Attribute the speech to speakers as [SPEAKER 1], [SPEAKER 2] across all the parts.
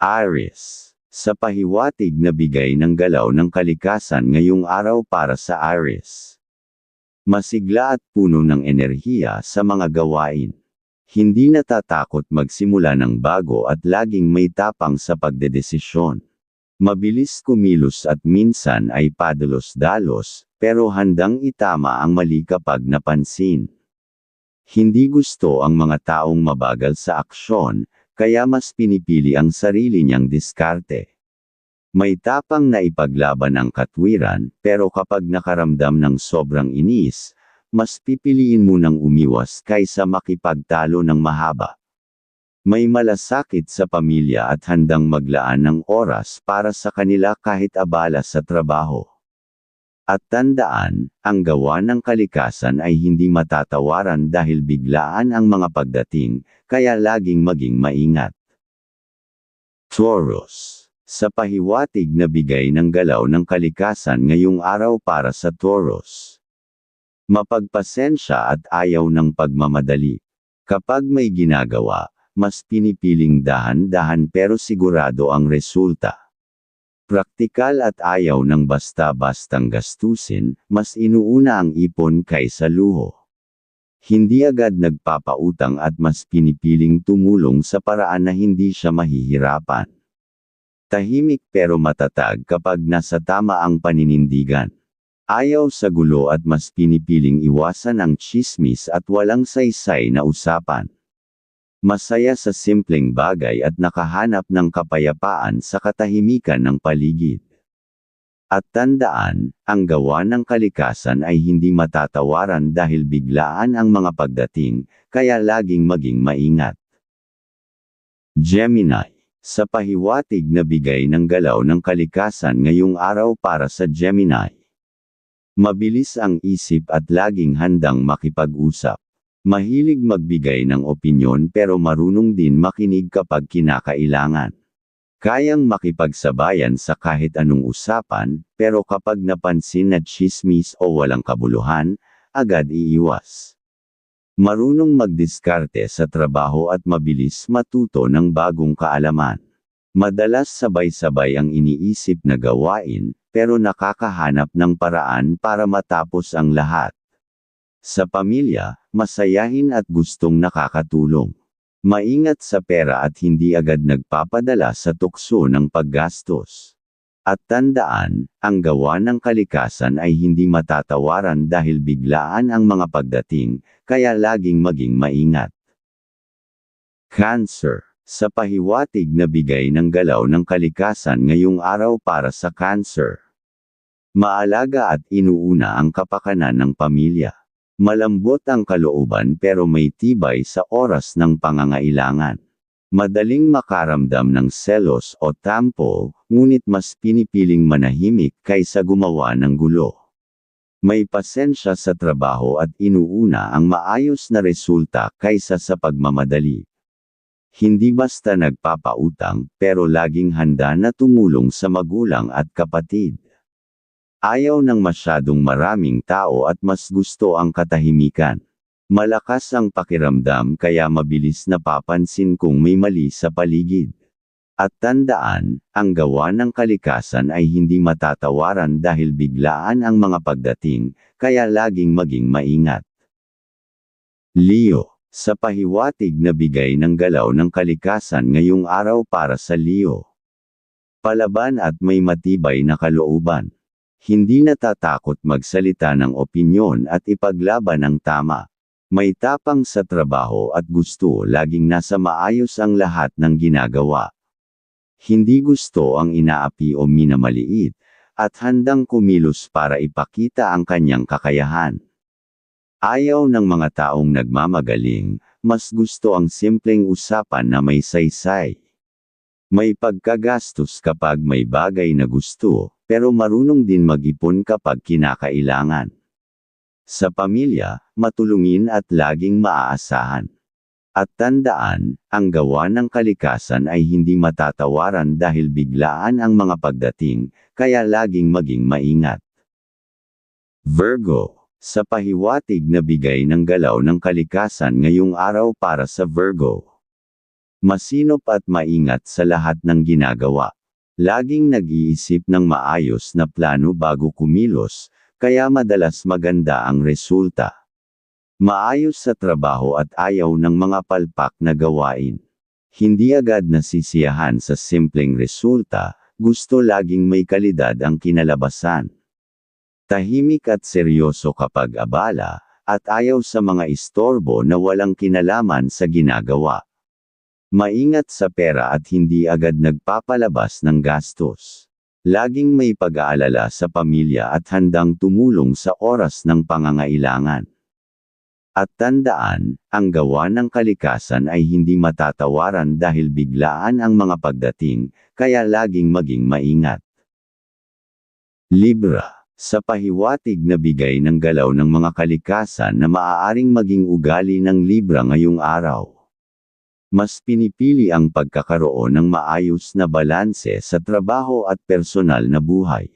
[SPEAKER 1] Aries. Sa pahiwatig na bigay ng galaw ng kalikasan ngayong araw para sa Aries. Masigla at puno ng enerhiya sa mga gawain. Hindi natatakot magsimula ng bago at laging may tapang sa pagdedesisyon. Mabilis kumilos at minsan ay padalos-dalos, pero handang itama ang mali kapag napansin. Hindi gusto ang mga taong mabagal sa aksyon, kaya mas pinipili ang sarili niyang diskarte. May tapang na ipaglaban ang katwiran, pero kapag nakaramdam ng sobrang inis, mas pipiliin mo nang umiwas kaysa makipagtalo ng mahaba. May malasakit sa pamilya at handang maglaan ng oras para sa kanila kahit abala sa trabaho. At tandaan, ang gawa ng kalikasan ay hindi matatawaran dahil biglaan ang mga pagdating, kaya laging maging maingat. Taurus. Sa pahiwatig na bigay ng galaw ng kalikasan ngayong araw para sa Taurus. Mapagpasensya at ayaw ng pagmamadali. Kapag may ginagawa, mas pinipiling dahan-dahan pero sigurado ang resulta. Praktikal at ayaw ng basta-bastang gastusin, mas inuuna ang ipon kaysa luho. Hindi agad nagpapautang at mas pinipiling tumulong sa paraan na hindi siya mahihirapan. Tahimik pero matatag kapag nasa tama ang paninindigan. Ayaw sa gulo at mas pinipiling iwasan ang chismis at walang saysay na usapan. Masaya sa simpleng bagay at nakahanap ng kapayapaan sa katahimikan ng paligid. At tandaan, ang gawa ng kalikasan ay hindi matatawaran dahil biglaan ang mga pagdating, kaya laging maging maingat. Gemini sa pahiwatig na bigay ng galaw ng kalikasan ngayong araw para sa Gemini. Mabilis ang isip at laging handang makipag-usap. Mahilig magbigay ng opinyon pero marunong din makinig kapag kinakailangan. Kayang makipagsabayan sa kahit anong usapan, pero kapag napansin na chismis o walang kabuluhan, agad iiwas. Marunong magdiskarte sa trabaho at mabilis matuto ng bagong kaalaman. Madalas sabay-sabay ang iniisip na gawain, pero nakakahanap ng paraan para matapos ang lahat. Sa pamilya, masayahin at gustong nakakatulong. Maingat sa pera at hindi agad nagpapadala sa tukso ng paggastos. At tandaan, ang gawa ng kalikasan ay hindi matatawaran dahil biglaan ang mga pagdating, kaya laging maging maingat. Cancer. Sa pahiwatig na bigay ng galaw ng kalikasan ngayong araw para sa Cancer. Maalaga at inuuna ang kapakanan ng pamilya. Malambot ang kalooban pero may tibay sa oras ng pangangailangan. Madaling makaramdam ng selos o tampo, ngunit mas pinipiling manahimik kaysa gumawa ng gulo. May pasensya sa trabaho at inuuna ang maayos na resulta kaysa sa pagmamadali. Hindi basta nagpapautang, pero laging handa na tumulong sa magulang at kapatid. Ayaw ng masyadong maraming tao at mas gusto ang katahimikan. Malakas ang pakiramdam kaya mabilis napapansin kung may mali sa paligid. At tandaan, ang gawa ng kalikasan ay hindi matatawaran dahil biglaan ang mga pagdating, kaya laging maging maingat. Leo, sa pahiwatig na bigay ng galaw ng kalikasan ngayong araw para sa Leo. Palaban at may matibay na kalooban. Hindi natatakot magsalita ng opinyon at ipaglaban ang tama. May tapang sa trabaho at gusto laging nasa maayos ang lahat ng ginagawa. Hindi gusto ang inaapi o minamaliit, at handang kumilos para ipakita ang kanyang kakayahan. Ayaw ng mga taong nagmamagaling, mas gusto ang simpleng usapan na may saysay. May pagkagastos kapag may bagay na gusto, pero marunong din mag-ipon kapag kinakailangan. Sa pamilya, matulungin at laging maaasahan. At tandaan, ang gawa ng kalikasan ay hindi matatawaran dahil biglaan ang mga pagdating, kaya laging maging maingat. Virgo, sa pahiwatig na bigay ng galaw ng kalikasan ngayong araw para sa Virgo. Masinop at maingat sa lahat ng ginagawa. Laging nag-iisip ng maayos na plano bago kumilos, kaya madalas maganda ang resulta. Maayos sa trabaho at ayaw ng mga palpak na gawain. Hindi agad nasisiyahan sa simpleng resulta, gusto laging may kalidad ang kinalabasan. Tahimik at seryoso kapag abala, at ayaw sa mga istorbo na walang kinalaman sa ginagawa. Maingat sa pera at hindi agad nagpapalabas ng gastos. Laging may pag-aalala sa pamilya at handang tumulong sa oras ng pangangailangan. At tandaan, ang gawa ng kalikasan ay hindi matatawaran dahil biglaan ang mga pagdating, kaya laging maging maingat. Libra sa pahiwatig na bigay ng galaw ng mga kalikasan na maaaring maging ugali ng Libra ngayong araw. Mas pinipili ang pagkakaroon ng maayos na balanse sa trabaho at personal na buhay.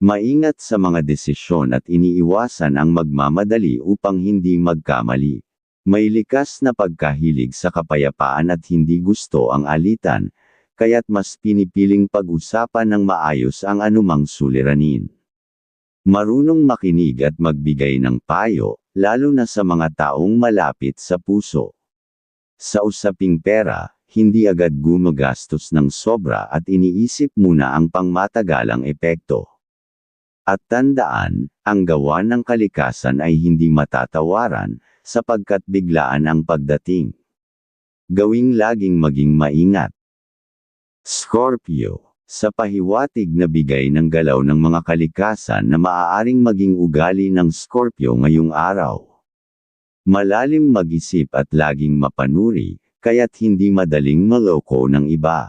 [SPEAKER 1] Maingat sa mga desisyon at iniiwasan ang magmamadali upang hindi magkamali. May likas na pagkahilig sa kapayapaan at hindi gusto ang alitan, kaya't mas pinipiling pag-usapan ng maayos ang anumang suliranin. Marunong makinig at magbigay ng payo, lalo na sa mga taong malapit sa puso. Sa usaping pera, hindi agad gumagastos ng sobra at iniisip muna ang pangmatagalang epekto. At tandaan, ang gawa ng kalikasan ay hindi matatawaran, sapagkat biglaan ang pagdating. Gawing laging maging maingat. Scorpio sa pahiwatig na bigay ng galaw ng mga kalikasan na maaaring maging ugali ng Scorpio ngayong araw. Malalim mag-isip at laging mapanuri, kaya't hindi madaling maloko ng iba.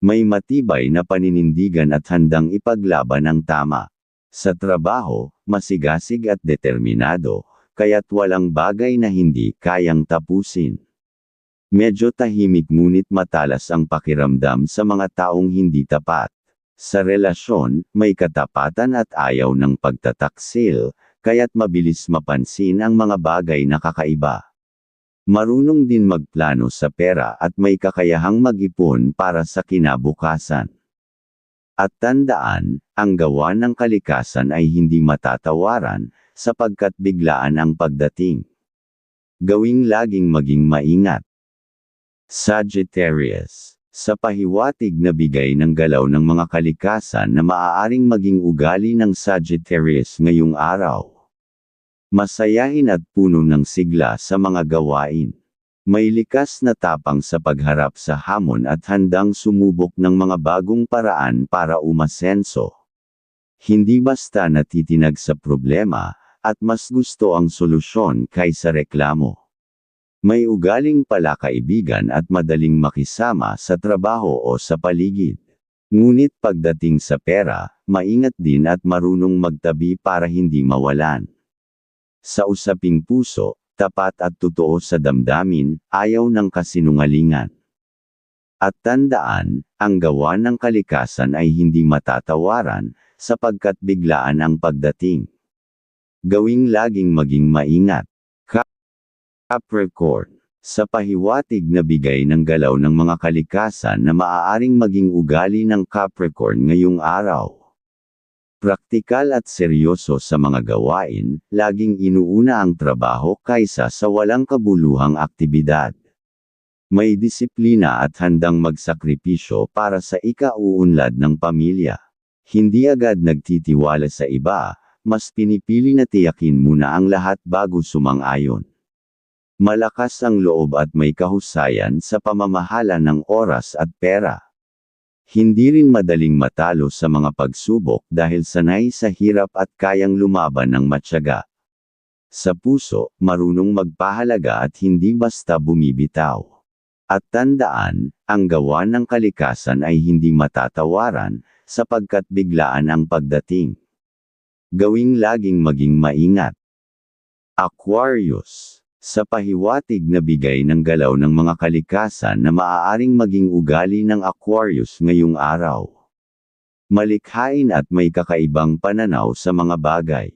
[SPEAKER 1] May matibay na paninindigan at handang ipaglaban ang tama. Sa trabaho, masigasig at determinado, kaya't walang bagay na hindi kayang tapusin. Medyo tahimik ngunit matalas ang pakiramdam sa mga taong hindi tapat. Sa relasyon, may katapatan at ayaw ng pagtataksil, kaya't mabilis mapansin ang mga bagay na kakaiba. Marunong din magplano sa pera at may kakayahang mag-ipon para sa kinabukasan. At tandaan, ang gawa ng kalikasan ay hindi matatawaran, sapagkat biglaan ang pagdating. Gawing laging maging maingat. Sagittarius sa pahiwatig na bigay ng galaw ng mga kalikasan na maaaring maging ugali ng Sagittarius ngayong araw. Masayahin at puno ng sigla sa mga gawain. May likas na tapang sa pagharap sa hamon at handang sumubok ng mga bagong paraan para umasenso. Hindi basta natitinag sa problema, at mas gusto ang solusyon kaysa reklamo. May ugaling palakaibigan at madaling makisama sa trabaho o sa paligid. Ngunit pagdating sa pera, maingat din at marunong magtabi para hindi mawalan. Sa usaping puso, tapat at totoo sa damdamin, ayaw ng kasinungalingan. At tandaan, ang gawa ng kalikasan ay hindi matatawaran, sapagkat biglaan ang pagdating. Gawing laging maging maingat. Capricorn. Sa pahiwatig na bigay ng galaw ng mga kalikasan na maaaring maging ugali ng Capricorn ngayong araw. Praktikal at seryoso sa mga gawain, laging inuuna ang trabaho kaysa sa walang kabuluhang aktibidad. May disiplina at handang magsakripisyo para sa ikauunlad ng pamilya. Hindi agad nagtitiwala sa iba, mas pinipili na tiyakin muna ang lahat bago sumang-ayon. Malakas ang loob at may kahusayan sa pamamahala ng oras at pera. Hindi rin madaling matalo sa mga pagsubok dahil sanay sa hirap at kayang lumaban ng matyaga. Sa puso, marunong magpahalaga at hindi basta bumibitaw. At tandaan, ang gawa ng kalikasan ay hindi matatawaran, sapagkat biglaan ang pagdating. Gawing laging maging maingat. Aquarius sa pahiwatig na bigay ng galaw ng mga kalikasan na maaaring maging ugali ng Aquarius ngayong araw. Malikhain at may kakaibang pananaw sa mga bagay.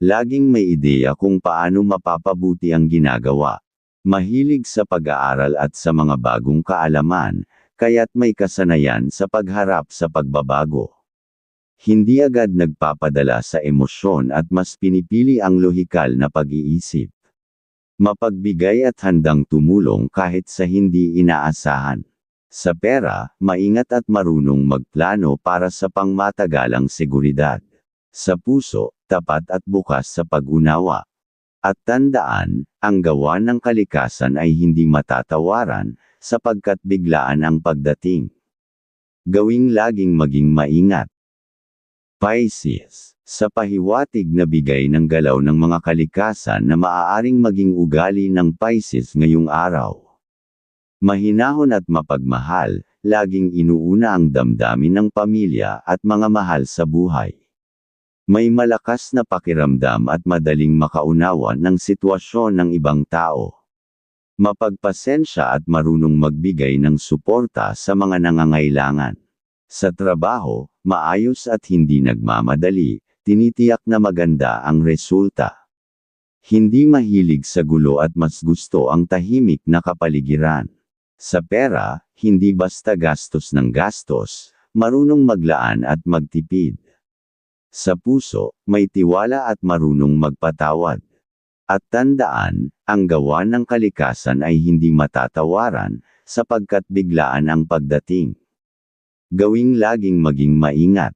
[SPEAKER 1] Laging may ideya kung paano mapapabuti ang ginagawa. Mahilig sa pag-aaral at sa mga bagong kaalaman, kaya't may kasanayan sa pagharap sa pagbabago. Hindi agad nagpapadala sa emosyon at mas pinipili ang lohikal na pag-iisip. Mapagbigay at handang tumulong kahit sa hindi inaasahan. Sa pera, maingat at marunong magplano para sa pangmatagalang seguridad. Sa puso, tapat at bukas sa pag-unawa. At tandaan, ang gawa ng kalikasan ay hindi matatawaran, sapagkat biglaan ang pagdating. Gawing laging maging maingat. Pisces, sa pahiwatig na bigay ng galaw ng mga kalikasan na maaaring maging ugali ng Pisces ngayong araw. Mahinahon at mapagmahal, laging inuuna ang damdamin ng pamilya at mga mahal sa buhay. May malakas na pakiramdam at madaling makaunawa ng sitwasyon ng ibang tao. Mapagpasensya at marunong magbigay ng suporta sa mga nangangailangan. Sa trabaho, maayos at hindi nagmamadali, tinitiyak na maganda ang resulta. Hindi mahilig sa gulo at mas gusto ang tahimik na kapaligiran. Sa pera, hindi basta gastos ng gastos, marunong maglaan at magtipid. Sa puso, may tiwala at marunong magpatawad. At tandaan, ang gawa ng kalikasan ay hindi matatawaran, sapagkat biglaan ang pagdating. Gawing laging maging maingat.